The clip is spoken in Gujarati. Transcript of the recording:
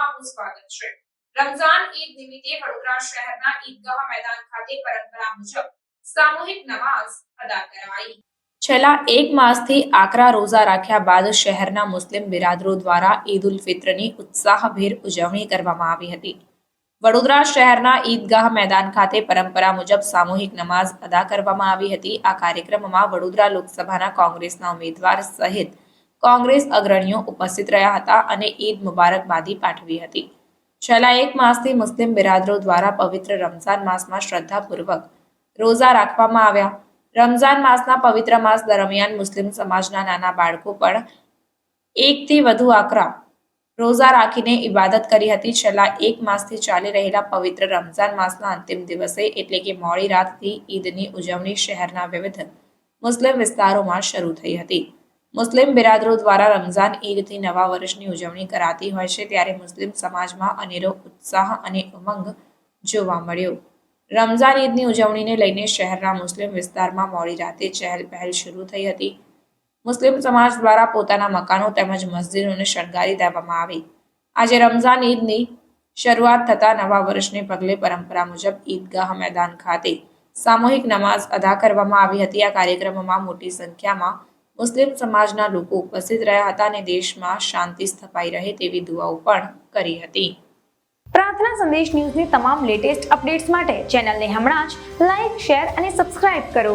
આપનું સ્વાગત છે. રમઝાન ઈદ નિમિત્તે વડોદરા શહેરના ઈદગાહ મેદાન ખાતે પરંપરા મુજબ સામૂહિક નમાઝ અદા કરાઈ. છેલ્લા એક માસથી આકરા રોઝા રાખ્યા બાદ શહેરના મુસ્લિમ બિરાદરો દ્વારા ઈદ ઉલ ફિત્રની ઉત્સાહભેર ઉજવણી કરવામાં આવી હતી. વડોદરા શહેરના ઈદગાહ મેદાન ખાતે પરંપરા મુજબ સામૂહિક નમાઝ અદા કરવામાં આવી હતી. આ કાર્યક્રમમાં વડોદરા લોકસભાના કોંગ્રેસના ઉમેદવાર સહિત કોંગ્રેસ અગ્રણીઓ ઉપસ્થિત રહ્યા હતા અને ઈદ મુબારકબાદી પાઠવી હતી. છેલ્લા એક માસથી મુસ્લિમ બિરાદરો દ્વારા પવિત્ર રમઝાન માસમાં શ્રદ્ધાપૂર્વક રોઝા રાખવામાં આવ્યા. રમઝાન માસના પવિત્ર માસ દરમિયાન મુસ્લિમ સમાજના નાના બાળકો પણ એકથી વધુ આકરા રોઝા રાખીને ઇબાદત કરી હતી. છેલ્લા એક માસથી ચાલી રહેલા પવિત્ર રમઝાન માસના અંતિમ દિવસે એટલે કે મોડી રાતથી ઈદની ઉજવણી શહેરના વિવિધ મુસ્લિમ વિસ્તારોમાં શરૂ થઈ હતી. મુસ્લિમ બિરાદરો દ્વારા રમઝાન ઈદથી નવા વર્ષની ઉજવણી કરાતી હોય છે ત્યારે મુસ્લિમ સમાજમાં અનેરો ઉત્સાહ અને ઉમંગ જોવા મળ્યો. રમઝાન ઈદની ઉજવણીને લઈને શહેરના મુસ્લિમ વિસ્તારમાં મોડી રાતે ચહેલ પહેલ શરૂ થઈ હતી. મુસ્લિમ સમાજ દ્વારા પોતાના મકાનો તેમજ મસ્જિદોને શણગારી દેવામાં આવી. આજે રમઝાન ઈદની શરૂઆત થતા નવા વર્ષને પગલે પરંપરા મુજબ ઈદગાહ મેદાન ખાતે સામૂહિક નમાઝ અદા કરવામાં આવી હતી. આ કાર્યક્રમમાં મોટી સંખ્યામાં મુસ્લિમ સમાજના લોકો ઉપસ્થિત રહ્યા હતા અને દેશમાં શાંતિ સ્થપાઈ રહે તેવી દુઆઓ પણ કરી હતી. પ્રાર્થના સંદેશ ન્યૂઝની તમામ લેટેસ્ટ અપડેટ્સ માટે ચેનલને હમણાં જ લાઇક શેર અને સબસ્ક્રાઇબ કરો.